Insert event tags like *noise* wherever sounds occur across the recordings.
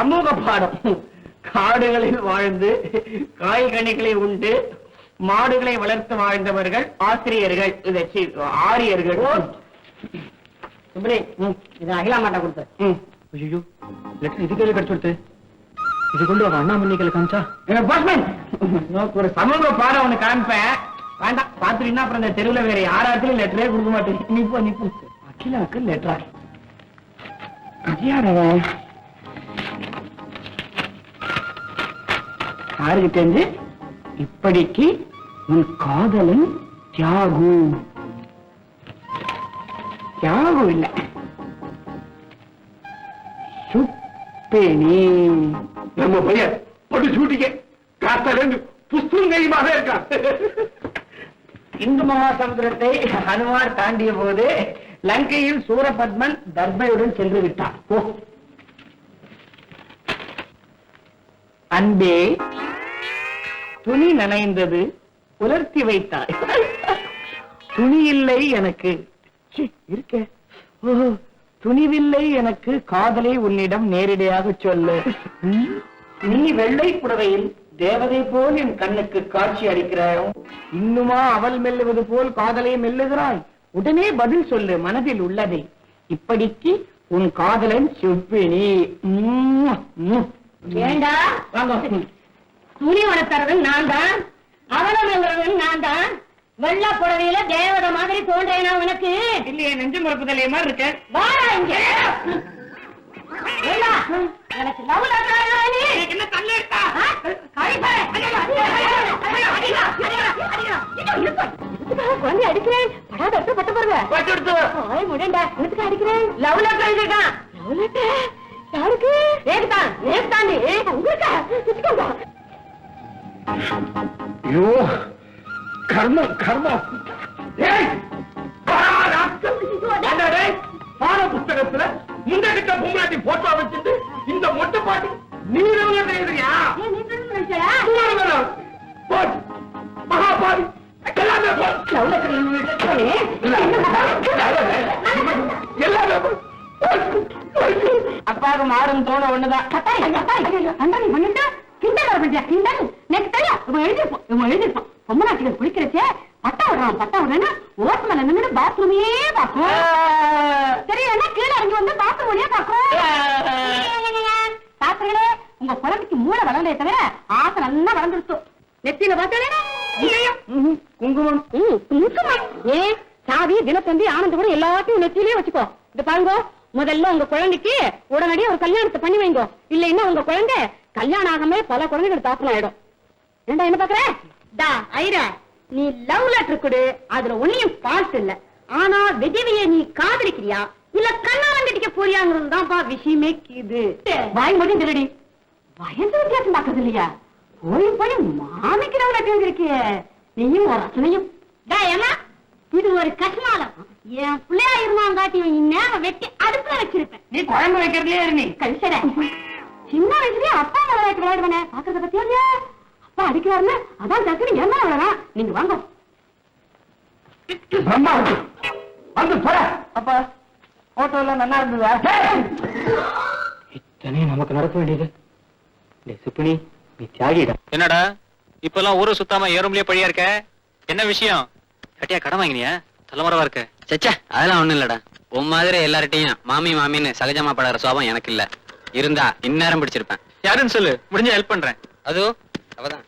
சமூக பாடம் காடுகளில் வாழ்ந்து காய்கனிகளை உண்டு மாடுகளை வளர்த்து வாழ்ந்தவர்கள் ஆசிரியர்கள் இதை ஆரியர்கள். சுப்ரி இது அகிலா மாட்டா கொடுத்த ம். ஐயோ லெட்டர் இது கையில கிடைச்சு கொடுத்து. இது கொண்டு அவன் அண்ணாமலை கையில காமிச்சா? ஏ, போஸ்ட்மேன், உனக்கு ஒரு சமூக பாடம் ஒண்ணு காமிப்பேன். வேண்டாம் பாத்துட்டீங்கன்னா அப்புறம் இந்த தெருவுல வேற யாராச்சும் லெட்டரே கொடுக்க மாட்டேன். நிப்போ நிப்போ அகிலாவுக்கு லெட்டரா? யாருக்கு தெரிஞ்சு இப்படிக்கு உன் காதலன் தியாகு. தியாகு இல்ல. சுப்பேனி நம்ம பையன் ஒரு சூட்டிக்க காத்தாலேருந்து புஸ்தகம் கையுமாக இருக்கான். இந்து மகாசமுத்திரத்தை ஹனுமார் தாண்டிய போது லங்கையில் சூரபத்மன் தர்பையுடன் சென்று விட்டான். ஓ. அன்பே துணி நனைந்தது உலர்த்தி வைத்தாய். துணி இல்லை எனக்கு இருக்கே. ஓ துணிவில்லை எனக்கு. காதலை உன்னிடம் நேரடியாக சொல்லு. நீ வெள்ளை புடவையில் தேவதை போல் என் கண்ணுக்கு காட்சி அளிக்கிறாய்? இன்னுமா அவள் மெல்லுவது போல் காதலை மெல்லுகிறாய்? உடனே பதில் சொல்லு மனதில் உள்ளதை. இப்படிக்கு உன் காதலன் ம்ம். ஏண்டா? வாங்க. துணி வளர்த்தறவன் நான் தான் அவலம் நான் தான் வெள்ள புடவையில தேவத மாதிரி தோன்றேனா உனக்கு இல்லையே நெஞ்சு மறுப்புதலைய மாதிரி இருக்க வாடா இங்க எனக்கு எழுதுறா நீ? என்ன தள்ளு இருக்கா குழந்தைய அடிக்கிறேன் படாத அர்த்தம் பட்ட பாருங்க வச்சுடுத்து ஆய் முடண்டா எதுக்கு அடிக்கிறேன் லவ் லெட்டர் எழுதிருக்கான் லவ் லெட்டர் யாருக்கு நேக்குதான் ஐயோ கர்மம் கர்மம் பாட புஸ்தகத்துல இந்த கிட்ட பொம்மாட்டி போட்டோ வச்சுட்டு இந்த மொட்டை பாட்டி நீ எழுதுறியா மகாபாவி எல்லாமே எல்லாமே அப்பாவுக்கு மாறும் தோண ஒண்ணுதான் கிண்டல் வர பண்றியா கிண்டல் எனக்கு தெரியும் இவன் எழுதிருப்பான் இவன் எழுதிருப்பான் பொம்மநாட்டிகள் குளிக்கிறச்சே பட்டா விடுறான் பட்டா விடுறேன்னா ஓட்டு மேல நின்று பாத்ரூமே பாக்கும் சரி என்ன? கீழே இறங்கி வந்து பாத்ரூம் வழியா பாக்கும் சாஸ்திரங்களே உங்க குழந்தைக்கு மூளை வளரலையே தவிர ஆசை நல்லா வளர்ந்துருச்சு. நெத்தியில பார்த்தாலே ம்ஹும். குங்குமம். ஏ சாவி தினத்தந்தி ஆனந்த கூட எல்லாத்தையும் நெத்தியிலே வச்சுக்கோ. இந்த பாருங்க முதல்ல உங்க குழந்தைக்கு உடனடியா ஒரு கல்யாணத்தை பண்ணி வைங்க. இல்லைன்னா உங்க குழந்தை கல்யாணம் ஆகாம பல குழந்தைகள் தாக்கணும் ஆயிடும். ஏண்டா என்ன பாக்குற? டா ஐரா நீ லவ் லெட்டர் கொடு. அதுல ஒன்னையும் ஃபால்ட் இல்ல. ஆனா விஜயவைய நீ காதலிக்கிறியா? இல்ல கண்ணாலம் கட்டிக்க போறியாங்கிறது தான்ப்பா விஷயமே இது வாய் மட்டும் திருடி. வயசு வித்தியாசம் பாக்குறது இல்லையா? போய் போய் மாமிக்கு லவ் லெட்டர் எழுதிருக்கிய நீயும் ரசனையும். டா ஏமா இது ஒரு கஷ்மாலம். என் பிள்ளையா இருந்தாங்காட்டி இந்நேரம் வெட்டி அடுப்புல வச்சிருப்பேன். நீ குழம்பு வைக்கிறதுலயே இரு நீ கழிச்சட. சின்ன வயசுலயே அப்பா விளையாட்டு விளையாடுவானே. பாக்குறத பத்தியா இல்லையா? அப்பா அடிக்கிறாருன்னு அதான் டக்குனு என்ன விளையாடலாம் நீங்க வாங்க. பிரம்மா வந்து போற அப்பா போட்டோ எல்லாம் நல்லா இருந்ததா? இத்தனையும் நமக்கு நடக்க வேண்டியது. டேய் சுப்பினி நீ தியாகிடா. என்னடா? இப்பெல்லாம் ஊரு சுத்தாம ஏறும்லயே பழியா இருக்க? என்ன விஷயம்? கட்டியா கடன் வாங்கினியா? தலைமறைவா இருக்க. சச்சா அதெல்லாம் ஒண்ணும் இல்லடா. உன் மாதிரி எல்லார்ட்டையும் மாமி மாமின்னு சகஜமா படுற சுவாபம் எனக்கு இல்ல. இருந்தா இந்நேரம் பிடிச்சிருப்பேன். யாருன்னு சொல்லு முடிஞ்ச ஹெல்ப் பண்றேன். அதோ அவதான்.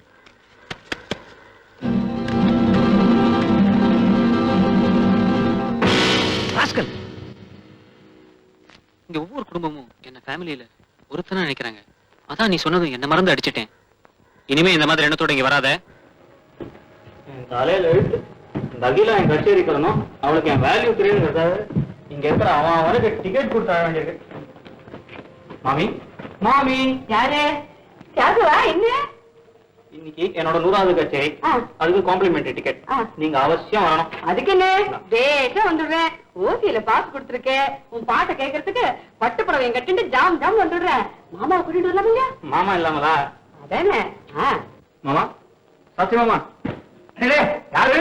ராஸ்கல்! இங்க ஒவ்வொரு குடும்பமும் என்ன ஃபேமிலியில ஒருத்தனா நினைக்கிறாங்க. அதான் நீ சொன்னதும் என்ன மறந்து அடிச்சிட்டேன். இனிமே இந்த மாதிரி எண்ணத்தோட இங்க வராத. தலையில எழுத்து இந்த அகிலா என் கச்சேரி அவளுக்கு என் வேல்யூ தெரியுங்கிறதால இங்க இருக்கிற அவன் அவனுக்கு டிக்கெட் கொடுத்து வேண்டியிருக்கு. மாமி. மாமி. யாரு? யாருவா? என்ன? இன்னைக்கு என்னோட நூறாவது கச்சேரி. அதுக்கு காம்ப்ளிமெண்டரி டிக்கெட். நீங்க அவசியம் வரணும். அதுக்கு என்ன? பேச வந்துடுறேன். ஓசியில பாஸ் கொடுத்துருக்கேன் உன் பாட்டை கேட்கறதுக்கு பட்டு புடவையும் கட்டிட்டு ஜாம் ஜாம் வந்துடுறேன். மாமா கூட்டிட்டு வரலாம் இல்லையா மாமா இல்லாமலா? அதானே? ஆ. மாமா? சத்தி மாமா டேய், யாரு?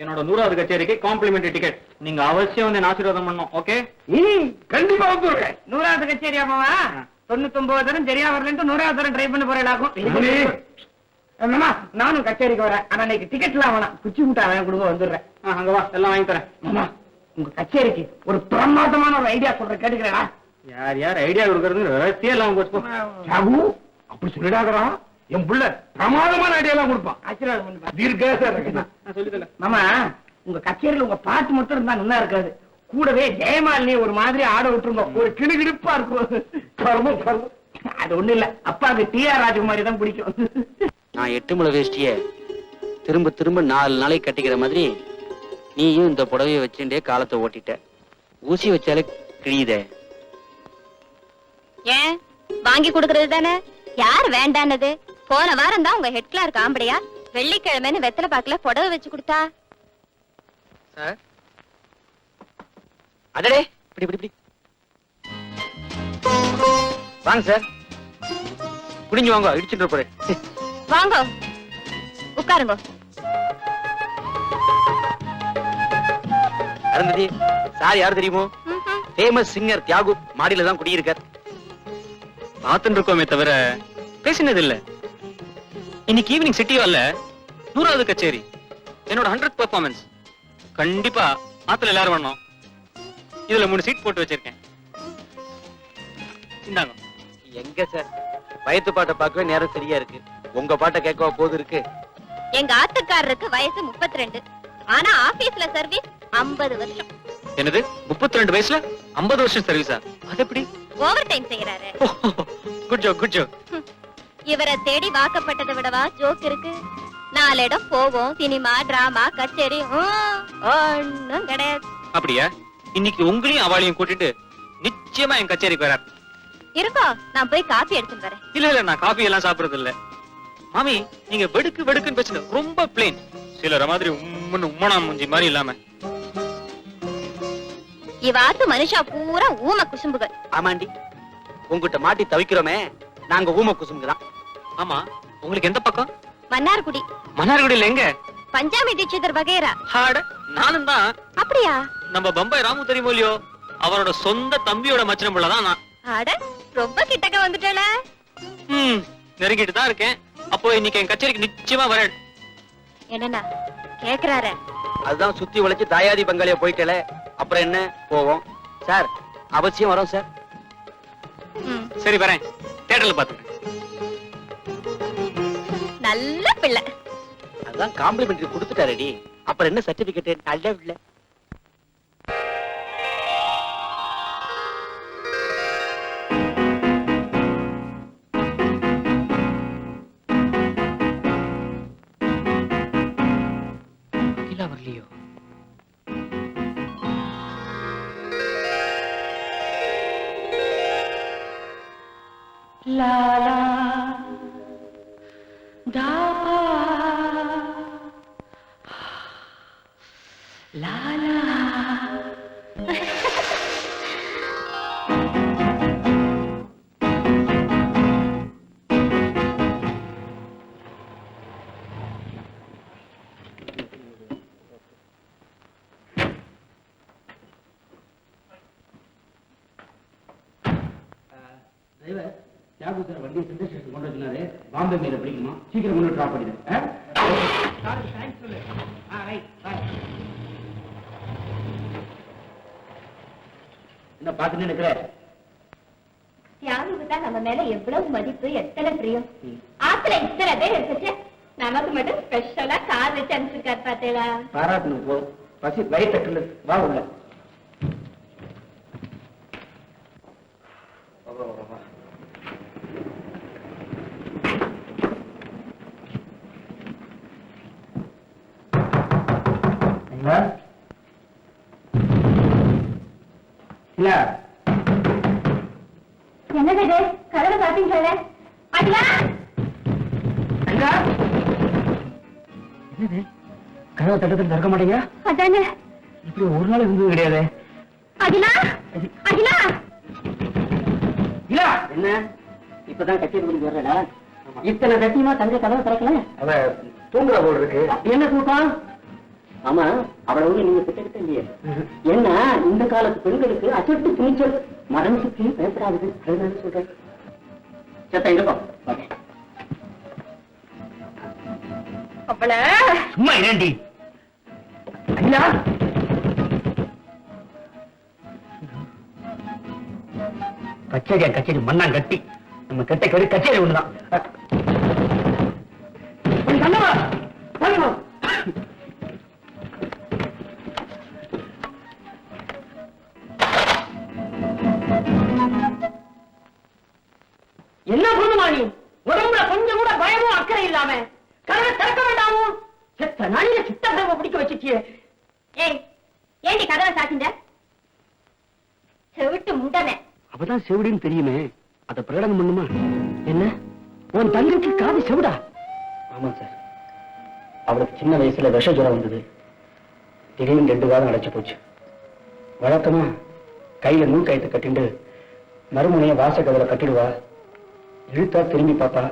என்னோட நூறாவது கச்சேரிக்கு காம்ப்ளிமெண்டரி டிக்கெட் நீங்க அவசியம் வந்து என்ன ஆசீர்வாதம் பண்ணணும் ஓகே கண்டிப்பா வந்துடுறேன் நூறாவது கச்சேரி அம்மாவா தொண்ணூத்தி ஒன்பது தரம் சரியா வரலன்ட்டு நூறாவது தரம் ட்ரை பண்ண போறேன் நானும் கச்சேரிக்கு வரேன். ஆனா இன்னைக்கு டிக்கெட்லாம் வேணாம். குச்சி முட்டா வேணாம் கொடுங்க வந்துடுறேன். அங்க வா எல்லாம் வாங்கி தரேன். மாமா உங்க கச்சேரிக்கு ஒரு பிரமாதமான ஒரு ஐடியா சொல்றேன். கேட்டுக்கிறேன் யார் யார்? ஐடியா கொடுக்கறது ரகசியம் எல்லாம் அப்படி சொல்லிடாதடா. என் புள்ள பிரமாதமான ஐடியாலாம் கொடுப்பான். ஆசீர்வாதம் மாமா உங்க கச்சேரியில உங்க பாட்டு மட்டும் இருந்தா நல்லா இருக்காது. கூடவே ஜெயமாலினி ஒரு மாதிரி ஆட விட்டுருங்க ஒரு கிடுகிடுப்பா இருக்கும். கர்மம், கர்மம். அது ஒண்ணு இல்ல. அப்பாவுக்கு டி ஆர் ராஜகுமாரி தான் பிடிக்கும். நான் எட்டு முளை வேஷ்டிய திரும்ப திரும்ப நாலு நாளைக்கு கட்டிக்கிற மாதிரி நீயும் இந்த புடவைய வச்சுட்டே காலத்தை ஓட்டிட்ட. ஊசி வச்சாலே கிழியுதே. ஏன்? வாங்கி கொடுக்கறது தானே? யார் வேண்டானது? போன வாரம் தான் உங்க ஹெட் கிளார்க் ஆம்படையா? வெள்ளிக்கிழமைன்னு வெத்தலை பாக்குல புடவை வச்சு கொடுத்தா? சார் அடடே இப்படி இப்படி இப்படி. வாங்க சார் குடிஞ்சு வாங்க இடிச்சுட்டு போறேன். வாங்க. உட்காருங்க. அருந்ததி சார் யார் தெரியுமோ. ஃபேமஸ் சிங்கர் தியாகு மாடியில தான் குடியிருக்கார். பார்த்துட்டு இருக்கோமே தவிர பேசினது இல்ல இன்னைக்கு ஈவினிங் சிட்டி வரல நூறாவது கச்சேரி. என்னோட ஹண்ட்ரட் பெர்ஃபார்மன்ஸ் கண்டிப்பா ஆத்துல எல்லாரும் வரணும். இதுல மூணு சீட் போட்டு வச்சிருக்கேன். இந்தாங்க. எங்க சார்? வயத்து பாட்டை பார்க்கவே நேரம் சரியா இருக்கு. உங்க பாட்டை கேட்கவா போது இருக்கு? எங்க ஆத்துக்காரருக்கு வயசு 32 ஆனா ஆபீஸ்ல சர்வீஸ் 50 வருஷம். என்னது? முப்பத்தி ரெண்டு வயசுல? ஐம்பது வருஷம் சர்வீஸா அது எப்படி? ஓவர் டைம் செய்யறாரு குட் ஜோ குட் ஜோ இவரை தேடி வாக்கப்பட்டதை விடவா ஜோக் இருக்கு? நாலு இடம் போவோம் சினிமா டிராமா கச்சேரி ஒண்ணும் கிடையாது. அப்படியா? இன்னைக்கு உங்களையும் அவளையும் கூட்டிட்டு நிச்சயமா என் கச்சேரிக்கு வரார். இருக்கோ நான் போய் காப்பி எடுத்துட்டு வரேன். இல்ல இல்ல நான் காபி எல்லாம் சாப்பிடுறது இல்ல மாமி நீங்க வெடுக்கு வெடுக்குன்னு பேசுங்க. ரொம்ப பிளேன் சிலர மாதிரி உம்முன்னு உம்மனா மூஞ்சி மாதிரி இல்லாம. இவாத்து மனுஷா பூரா ஊம குசும்புகள். ஆமாண்டி. உங்ககிட்ட மாட்டி தவிக்கிறோமே. நாங்க ஊம குசுமுக்கு தான் ஆமா உங்களுக்கு எந்த பக்கம்? மன்னார்குடி. மன்னார்குடியில எங்க? பஞ்சாமி தீட்சிதர் வகைரா ஹாட நானும் தான். அப்படியா? நம்ம பம்பாய் ராமு தெரியுமோ இல்லையோ? அவரோட சொந்த தம்பியோட மச்சனம் புள்ள தான் நான். அட ரொம்ப கிட்டக்க வந்துட்டல ம் நெருங்கிட்டு தான் இருக்கேன். அப்போ இன்னைக்கு என் கச்சேரிக்கு நிச்சயமா வரேன். என்னண்ணா கேக்குறாரு. அதுதான் சுத்தி உழைச்சு தாயாதி பங்காளியா போயிட்டல அப்புறம் என்ன? போவோம். சார் அவசியம் வரோம் சார். சரி வரேன். தேட்டர்ல பாத்துக்கிறேன் நல்ல பிள்ளை. அதுதான் காம்ப்ளிமெண்ட்ரி கொடுத்துட்டாரடி. அப்புறம் என்ன சர்டிபிகேட் நல்ல இல்ல தியாகு சார் வண்டியை ஸ்டேஷன் கொண்டு வச்சுனாரு பாம்பே மேல பிடிக்குமா? சீக்கிரம் கொண்டு டிராப் பண்ணிடு. என்ன பார்த்துட்டு இருக்கிற தியாகுக்கு தான் நம்ம மேல எவ்வளவு மதிப்பு எத்தனை பிரியம்? ஆத்துல இத்தனை பேர் இருந்துச்சு நமக்கு மட்டும் ஸ்பெஷலா கார் வச்சு அனுப்பிச்சிருக்காரு பாத்தீங்களா? பாராட்டணும் போ. பசி வயிற்றுல வா உள்ள. இல்ல. என்னது இது? கதவை பாத்தீங்களா அடியா ஐயா. என்னது? கதவை தட்டத்தில் திறக்க மாட்டீங்க? அதானே. இப்படி ஒரு நாள் இருந்தது கிடையாது. அகிலா? அகிலா? இல்ல. என்ன? இப்பதான் கச்சேரி முடிஞ்சு வர்றடா. இத்தனை கட்டியமா தங்க கதவை திறக்கல? அவ தூங்குற போல் இருக்கு. என்ன தூக்கம்? ஆமா அவளை வந்து நீங்க திட்டக்கிட்ட இல்லையே. ஏன்னா இந்த காலத்து பெண்களுக்கு அசட்டு துணிச்சல். மரணத்துக்கு பயப்படாது அதுதான் சொல்றேன். சேத்தா இருப்போம் அவளை சும்மா இரண்டி. ஐயா! கச்சேரியா கச்சேரி மண்ணான் கட்டி நம்ம கெட்ட கெடு கச்சேரி ஒண்ணுதான். என்ன பொண்ணுமா நீ உடம்புல கொஞ்சம் கூட பயமும் அக்கறை இல்லாம. கதவை திறக்க வேண்டாமோ? செத்த நாளில சித்த கதவை பிடிக்க வச்சுட்டியே? ஏய் ஏண்டி கதவை சாத்திண்ட செவிட்டு முண்டனே. அப்பதான் செவிடுன்னு தெரியுமே. அத பிரகடனம் பண்ணுமா? என்ன? உன் தங்கச்சி காது செவிடா? ஆமா சார். அவளுக்கு சின்ன வயசுல விஷ ஜுரம் வந்தது. திடீர்னு ரெண்டு வாரம் அடைச்சு போச்சு. வழக்கமா கையில நூல் கயத்தை கட்டிண்டு மறுமுனைய வாச கதவை கட்டிடுவா. இழுத்தா திரும்பி பாப்பா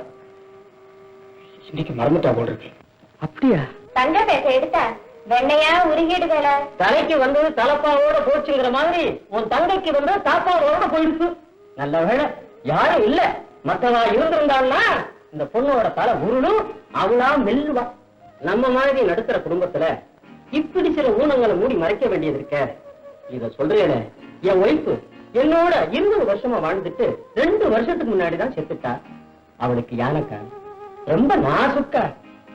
இன்னைக்கு மறந்துட்டா போல் இருக்கு. அப்படியா? தங்க பேச எடுத்தா வெண்ணையா உருகிடுவேல தலைக்கு வந்தது தலப்பாவோட போச்சுங்கிற மாதிரி உன் தங்கைக்கு வந்து தாப்பாவோட போயிடுச்சு. நல்ல வேளை யாரும் இல்ல. மத்தவா இருந்திருந்தாள்னா இந்த பொண்ணோட தலை உருளும் அவளா மெல்லுவா. நம்ம மாதிரி நடுத்தர குடும்பத்துல இப்படி சில ஊனங்களை மூடி மறைக்க வேண்டியது இருக்க. இத சொல்றேனே என் ஒய்ஃபு என்னோட இருபது வருஷமா வாழ்ந்துட்டு ரெண்டு வருஷத்துக்கு முன்னாடி தான் செத்துட்டா. அவளுக்கு யானைக்கா? ரொம்ப நாசுக்கா.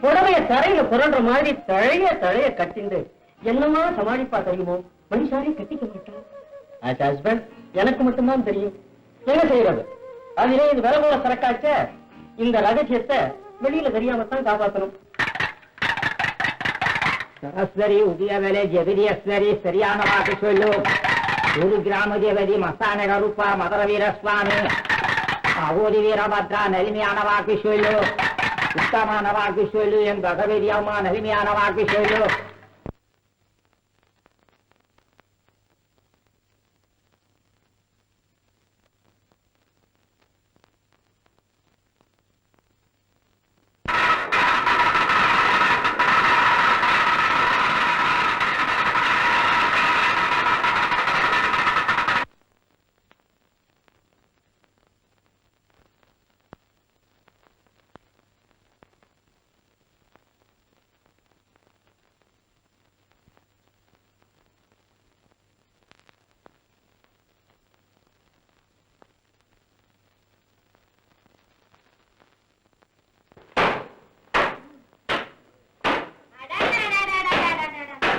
புடவைய தரையில புரண்ட மாதிரி தழைய தழைய கட்டிண்டு என்னமா சமாளிப்பா தெரியுமோ? மனுஷாரையும் கட்டிக்க மாட்டான் ஹஸ்பண்ட் எனக்கு மட்டும்தான் தெரியும். என்ன செய்யறது? அதிலே இது வில போல சரக்காச்ச. இந்த ரகசியத்தை வெளியில தெரியாமத்தான் காப்பாற்றணும் காப்பாத்தணும். சரஸ்வரி உதயவேலை வேலை அஸ்வரி சரியான வாக்கு சொல்லு ஒரு கிராம தேவதி மஸ்தான கருப்பா மதுர வீரஸ்வாமி அகோரி வீரபத்ரா நலிமையான வாக்கு சொல்லு உத்தமான வாக்கு சொல்லு என் பகவதி அம்மா நலிமையான வாக்கு சொல்லு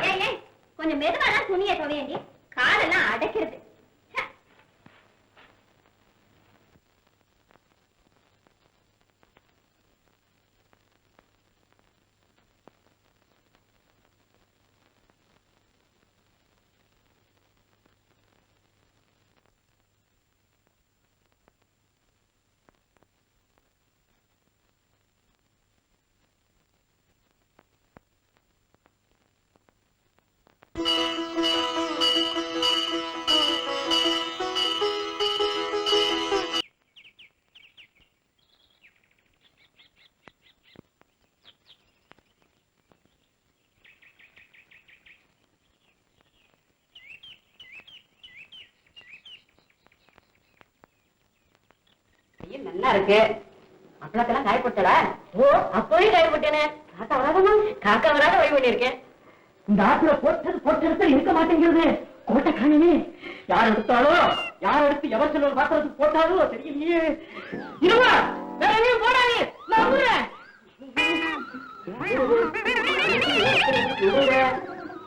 ஏய், ஏய், கொஞ்சம் மெதுவானா துணியை துவையண்டி காலெல்லாம் அடைக்கிறது. இருக்கு. அப்பளக்கெல்லாம் காயப்பட்டடா ஓ அப்பவே காயப்பட்டேனே காக்கா வராதமா காக்கா வராத வழி பண்ணிருக்கேன் இந்த ஆத்துல போட்டது போட்டெடுத்து இருக்க மாட்டேங்கிறது. கோட்டை காணவே யார் எடுத்தாலோ யார் எடுத்து எவர் செல்வம் பாத்திரத்துக்கு போட்டாலோ தெரியலையே. இருவா வேற எங்கேயும் போடாதே நான் வந்துடுறேன்.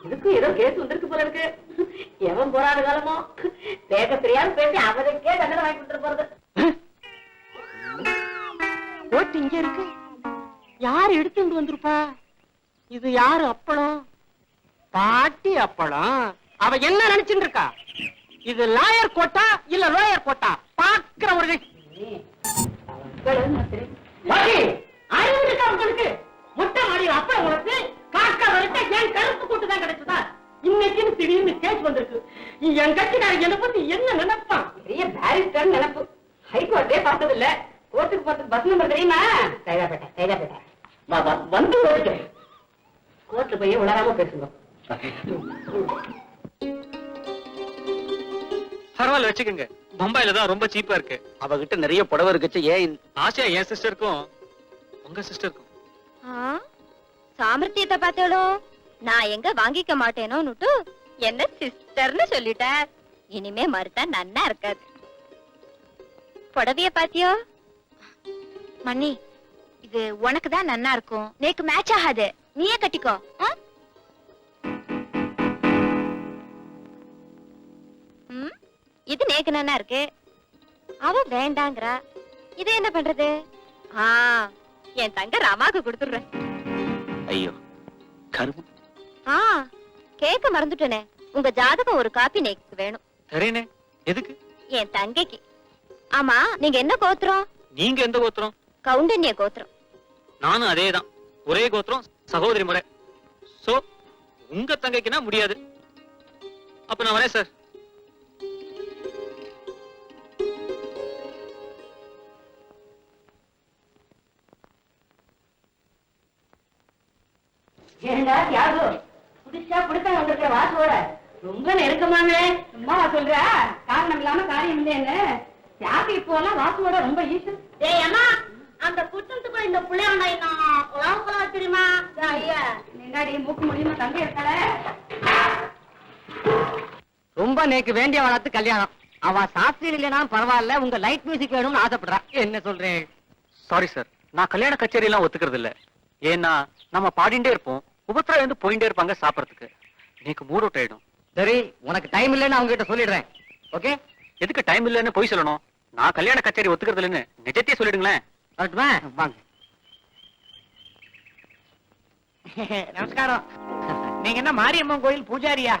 இதுக்கு ஏதோ கேஸ் வந்திருக்கு போல இருக்கு. எவன் போராத காலமோ. பேச தெரியாம பேசி அவனுக்கே தண்டனை வாங்கி கொடுத்துட்டு போறது. ஓட்டு இங்க இருக்கு. யார் எடுத்துட்டு வந்திருப்பா? இது யாரு அப்பளம்? பாட்டி அப்பளம். அவ என்ன நினைச்சுட்டு இருக்கா? இது லாயர் கோட்டா இல்ல லோயர் கோட்டா? பாக்குறவர்கள் பாட்டி அறிவு இருக்கா உங்களுக்கு? முட்டை மாடி அப்பளம் உனக்கு காக்கா வரைக்கும் என் கருப்பு கூட்டு தான் கிடைச்சதா? இன்னைக்கு திடீர்னு கேஸ் வந்திருக்கு. என் கட்சிக்காரன் என்னை பத்தி என்ன நினைப்பான்? பெரிய பேரிஸ்டர் நினைப்பு. ஹைகோர்ட்டே பார்த்தது இல்ல கோர்ட்டுக்கு போறது பஸ் நம்பர் தெரியுமா? வ- வ- வந்து கோர்ட்ல போய் உளராம பேசுங்க. பரவாயில்ல வச்சுக்கோங்க. பம்பாயில தான் ரொம்ப சீப்பா இருக்கு. அவகிட்ட நிறைய புடவை இருக்குச்சு ஏன் ஆசையா என் சிஸ்டருக்கும் உங்க சிஸ்டருக்கும் ஆ, சாமர்த்தியத்தை பார்த்தோளோ நான் எங்க வாங்கிக்க மாட்டேனோன்னுட்டு என்ன சிஸ்டர்னு சொல்லிட்டார் இனிமே மறுத்தா நன்னா இருக்காது. புடவைய பாத்தியோ மண்ணி இது உனக்கு தான் நன்னா இருக்கும். நேக்கு மேட்ச் ஆகாது. நீயே கட்டிக்கோ. இது நேக்கு நன்னா இருக்கு. அவ வேண்டாங்கிறா. இது என்ன பண்றது? ஆ என் தங்க ரமாக்கு கொடுத்துடுறேன். ஐயோ கருமம் ஆ கேக்க மறந்துட்டேனே. உங்க ஜாதகம் ஒரு காப்பி நேக்கு வேணும். சரிண்ணே எதுக்கு? என் தங்கைக்கு. ஆமா நீங்க என்ன கோத்திரம்? நீங்க எந்த கோத்திரம்? கவுண்டன்ய கோத்திரம். நானும் அதேதான். ஒரே கோத்திரம் சகோதரி முறை. சோ உங்க தங்கைக்குனா முடியாது. அப்ப நான் வரேன் சார் ஏண்டா தியாகு? புதுசா வந்திருக்க வாசோட. ரொம்ப நெருக்கமாமே சும்மா சொல்ற. காரணம் இல்லாம காரியம் இல்லைன்னு தியாகு இப்போ எல்லாம் வாசுவோட ரொம்ப ஈஸி அம்மா. அந்த புத்தகத்துக்குள்ள இந்த புள்ளையாண்டா நான் உலகம் தெரியுமா? ஐயா என்னடி மூக்கு முடியுமா தங்கி இருக்கல ரொம்ப நேக்கு வேண்டிய வளர்த்து கல்யாணம். அவ சாஸ்திரி இல்லைனா பரவாயில்ல உங்க லைட் மியூசிக் வேணும்னு ஆசைப்படுறா. என்ன சொல்றேன் சாரி சார் நான் கல்யாண கச்சேரி எல்லாம் ஒத்துக்கிறது இல்ல. ஏன்னா நம்ம பாடிண்டே இருப்போம். உபத்ரா வந்து போயிட்டே இருப்பாங்க சாப்பிடறதுக்கு. எனக்கு மூட் அவுட் ஆயிடும் சரி உனக்கு டைம் இல்லைன்னு அவங்க கிட்ட சொல்லிடுறேன். ஓகே எதுக்கு டைம் இல்லைன்னு போய் சொல்லணும்? நான் கல்யாண கச்சேரி ஒத்துக்கிறது இல்லைன்னு நிஜத்தையே சொல்லிடுங்களேன். வரட்டுமா வாங்க. நமஸ்காரம். நீங்க என்ன மாரியம்மன் கோயில் பூஜாரியா?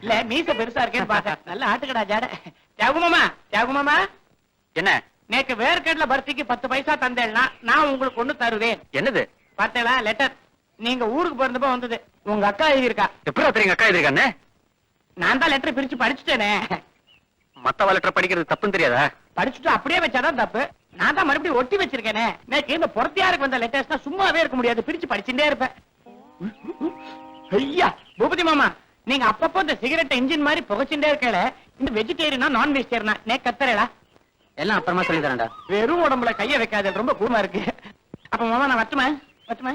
இல்ல மீச பெருசா இருக்கேன்னு *laughs* பாக்க நல்ல ஆட்டுக்கடா ஜாட. தியாகுமாமா தியாகுமாமா என்ன? நேக்கு வேர்க்கடல பர்த்திக்கு பத்து பைசா தந்தேன்னா நான் உங்களுக்கு ஒண்ணு தருவேன். என்னது? பார்த்தேளா லெட்டர் நீங்க ஊருக்கு பிறந்தப்ப வந்தது. உங்க அக்கா எழுதியிருக்கா. எப்படி தெரியுங்க அக்கா எதிர்க்கான்னு நான் தான் லெட்டர் பிரிச்சு படிச்சுட்டேனே. மத்தவ லெட்டர் படிக்கிறது தப்புன்னு தெரியாதா? படிச்சுட்டு அப்படியே வச்சாதான் தப்பு. நான் தான் மறுபடியும் ஒட்டி வச்சிருக்கேனே. நேக்கு இந்த பொறத்தியாருக்கு வந்த லெட்டர்ஸ் சும்மாவே இருக்க முடியாது. பிரிச்சு படிச்சுட்டே இருப்பேன். ஐயா பூபதி மாமா நீங்க அப்பப்போ இந்த சிகரெட் இன்ஜின் மாதிரி புகைச்சுட்டே இருக்கல இந்த வெஜிடேரியனா நான் வெஜிடேரியனா நே கத்தரேடா எல்லாம் அப்புறமா சொல்லி தரேன்டா வெறும் உடம்புல கைய வைக்காத ரொம்ப கூமா இருக்கு. அப்ப மாமா நான் வட்டுமா வட்டுமா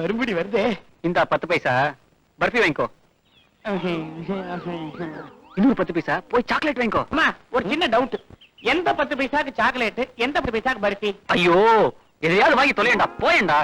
வரும்படி வருதே. இந்த பத்து பைசா. பர்ஃபி வாங்கிக்கோ. *laughs* இன்னொரு பத்து பைசா போய் சாக்லேட் வாங்கிக்கோ. அம்மா ஒரு சின்ன டவுட் எந்த பத்து பைசாக்கு சாக்லேட் எந்த பத்து பைசாக்கு பர்ஃபி ஐயோ எதையாவது வாங்கி தொலையண்டா போயேண்டா.